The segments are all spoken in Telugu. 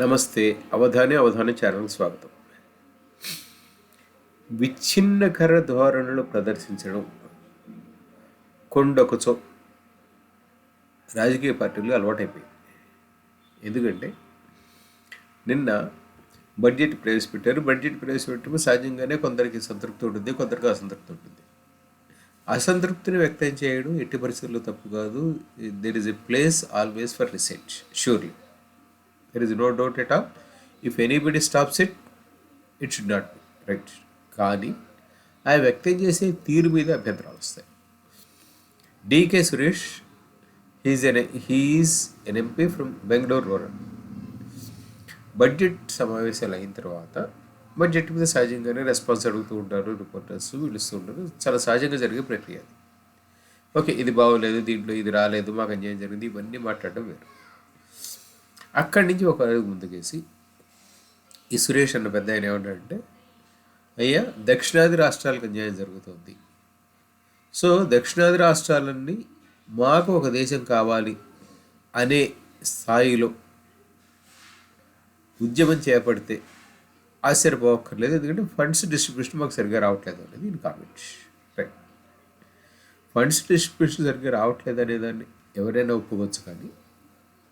నమస్తే అవధాని అవధాని ఛానల్ స్వాగతం. విచ్ఛిన్నకర ధోరణులు ప్రదర్శించడం కొండొకచో రాజకీయ పార్టీలు అలవాటైపోయింది. ఎందుకంటే నిన్న బడ్జెట్ ప్రవేశపెట్టారు. బడ్జెట్ ప్రవేశపెట్టడం సహజంగానే కొందరికి సంతృప్తి ఉంటుంది కొందరికి అసంతృప్తి ఉంటుంది. అసంతృప్తిని వ్యక్తం చేయడం ఎట్టి పరిస్థితుల్లో తప్పు కాదు. There is a place always for research surely there is no doubt at all if anybody stops it it should not right కానీ ఆ వ్యక్తం చేసే తీరు మీద అభ్యంతరాలు వస్తాయి. DK Suresh he's an he is an MP from Bengaluru rural budget సమావేశాలు అయిన తర్వాత బడ్జెట్ మీద సహజంగానే రెస్పాన్స్ అడుగుతూ ఉంటారు రిపోర్టర్స్ పిలుస్తూ ఉంటారు. చాలా సహజంగా జరిగే ప్రక్రియ అది. ఓకే ఇది బాగోలేదు దీంట్లో ఇది రాలేదు మాకు అన్యాయం జరిగింది ఇవన్నీ మాట్లాడడం వేరు. అక్కడి నుంచి ఒక అడుగు ముందుకేసి ఈ సురేష్ అన్న పెద్ద ఆయన ఏమన్నాడంటే అయ్యా దక్షిణాది రాష్ట్రాలకు అన్యాయం జరుగుతుంది. సో దక్షిణాది రాష్ట్రాలన్నీ మాకు ఒక దేశం కావాలి అనే స్థాయిలో ఉద్యమం చేపడితే ఆశ్చర్యపోవక్కర్లేదు. ఎందుకంటే ఫండ్స్ డిస్ట్రిబ్యూషన్ మాకు సరిగ్గా రావట్లేదు అనేది దీని కామెంట్. రైట్ ఫండ్స్ డిస్ట్రిబ్యూషన్ సరిగ్గా రావట్లేదు అనేదాన్ని ఎవరైనా ఒప్పుకోవచ్చు కానీ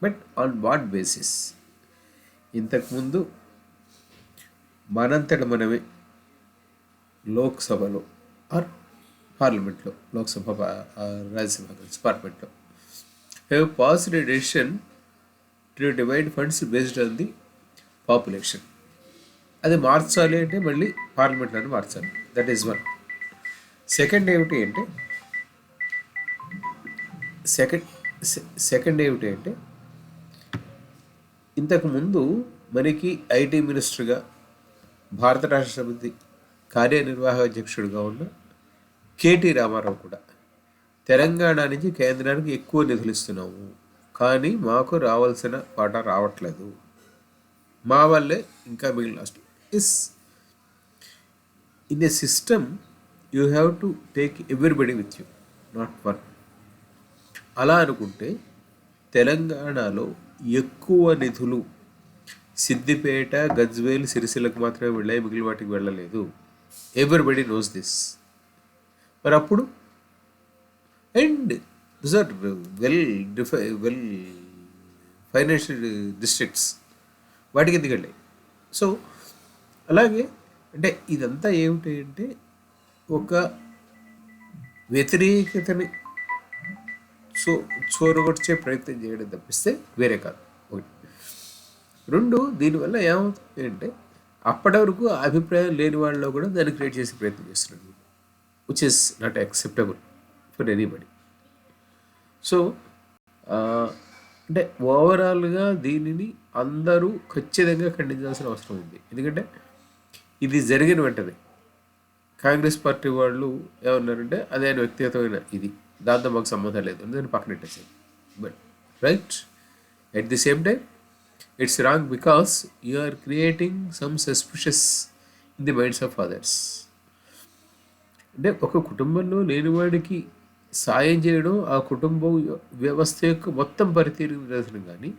బట్ ఆన్ వాట్ బేసిస్ ఇంతకుముందు మనంతట మనమే లోక్సభలో ఆర్ పార్లమెంట్లో లోక్సభ రాజ్యసభ డిపార్ట్మెంట్లో have passed decision to divide funds based on the population అది మార్చాలి అంటే మళ్ళీ పార్లమెంట్లోనే మార్చాలి. దట్ ఈస్ వన్ సెకండ్ ఏమిటి అంటే సెకండ్ సెకండ్ ఏమిటి అంటే ఇంతకుముందు మనకి ఐటీ మినిస్టర్గా భారత రాష్ట్రపతి కార్యనిర్వాహక అధ్యక్షుడిగా ఉన్న కేటీ రామారావు కూడా తెలంగాణ నుంచి కేంద్రానికి ఎక్కువ నిధులు ఇస్తున్నాము కానీ మాకు రావాల్సిన వాటా రావట్లేదు. మా వల్లే ఇంకా మిగిలిన last is in a system you have to take everybody with you not one అలా అనుకుంటే తెలంగాణలో ఎక్కువ నిధులు. సిద్దిపేట గజ్వేల్ సిరిసిల్లకు మాత్రమే వెళ్ళాయి మిగిలిన వాటికి వెళ్ళలేదు. ఎవ్రీబడి నోస్ దిస్ మరి అప్పుడు? And this are well defy well financial districts వాటికి ఎందుకు వెళ్ళాయి? సో అలాగే అంటే ఇదంతా ఏమిటి అంటే ఒక వ్యతిరేకతని సో చోరగొచ్చే ప్రయత్నం చేయడం తప్పిస్తే వేరే కాదు. ఒకటి రెండు దీనివల్ల ఏమవుతుంది అంటే అప్పటి వరకు అభిప్రాయం లేని వాళ్ళలో కూడా దాన్ని క్రియేట్ చేసే ప్రయత్నం చేస్తున్నాడు which is not acceptable for anybody so అంటే ఓవరాల్గా దీనిని అందరూ ఖచ్చితంగా ఖండించాల్సిన అవసరం ఉంది. ఎందుకంటే ఇది జరిగిన వెంటనే కాంగ్రెస్ పార్టీ వాళ్ళు ఏమన్నారంటే అదే ఆయన వ్యక్తిగతమైన ఇది. దాంతో మాకు సంబంధం లేదు. నేను పక్కన పెట్టేసాను but right at the same time it's wrong because you are creating some suspicious in the minds of others అంటే ఒక కుటుంబంలో లేనివాడికి సాయం చేయడం ఆ కుటుంబం వ్యవస్థ యొక్క మొత్తం పరితీరు నిరసనం కానీ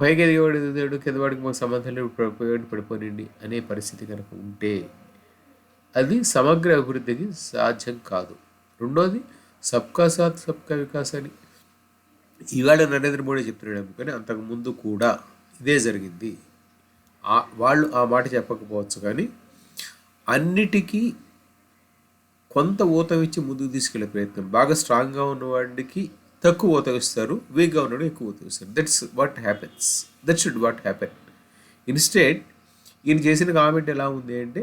పైకి ఎదిగేవాడు ఎదిగాడు కిందవాడికి మాకు సంబంధం లేదు పడిపోయాడు పడిపోనండి అనే పరిస్థితి కనుక ఉంటే అది సమగ్ర అభివృద్ధికి సాధ్యం కాదు. రెండోది సబ్కా సాత్ సబ్కా వికాస్ అని. ఇవాళ నరేంద్ర మోడీ చెప్తున్నాడు కానీ అంతకుముందు కూడా ఇదే జరిగింది. వాళ్ళు ఆ మాట చెప్పకపోవచ్చు కానీ అన్నిటికీ కొంత ఊతం ఇచ్చి ముందుకు తీసుకెళ్ళే ప్రయత్నం. బాగా స్ట్రాంగ్గా ఉన్నవాడికి తక్కువ ఊతం ఇస్తారు వీక్గా ఉన్నాడు ఎక్కువ ఊతం ఇస్తారు. That's what happens that should what happen instead ఈయన చేసిన కామెంట్ ఎలా ఉంది అంటే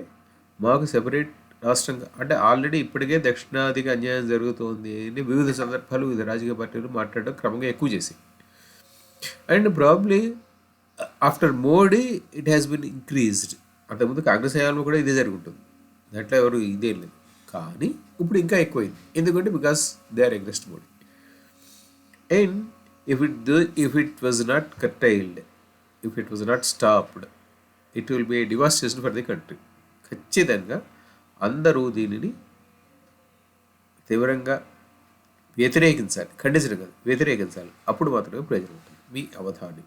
మాకు సెపరేట్ రాష్ట్రంగా. అంటే ఆల్రెడీ ఇప్పటికే దక్షిణాదికి అన్యాయం జరుగుతోంది అని వివిధ సందర్భాలు వివిధ రాజకీయ పార్టీలు మాట్లాడడం క్రమంగా ఎక్కువ చేసి and probably after Modi it has been increased అంతకుముందు కాంగ్రెస్ హయాంలో కూడా ఇదే జరుగుతుంది. దాంట్లో ఎవరు ఇదే లేదు. కానీ ఇప్పుడు ఇంకా ఎక్కువైంది. ఎందుకంటే because they are aggressed Modi and if it if it was not curtailed if it was not stopped it will be devastation for the country ఖచ్చితంగా అందరూ దీనిని తీవ్రంగా వ్యతిరేకించాలి ఖండించడం కాదు వ్యతిరేకించాలి. అప్పుడు మాత్రమే ప్రయోజనం ఉంటుంది. మీ అవధాని.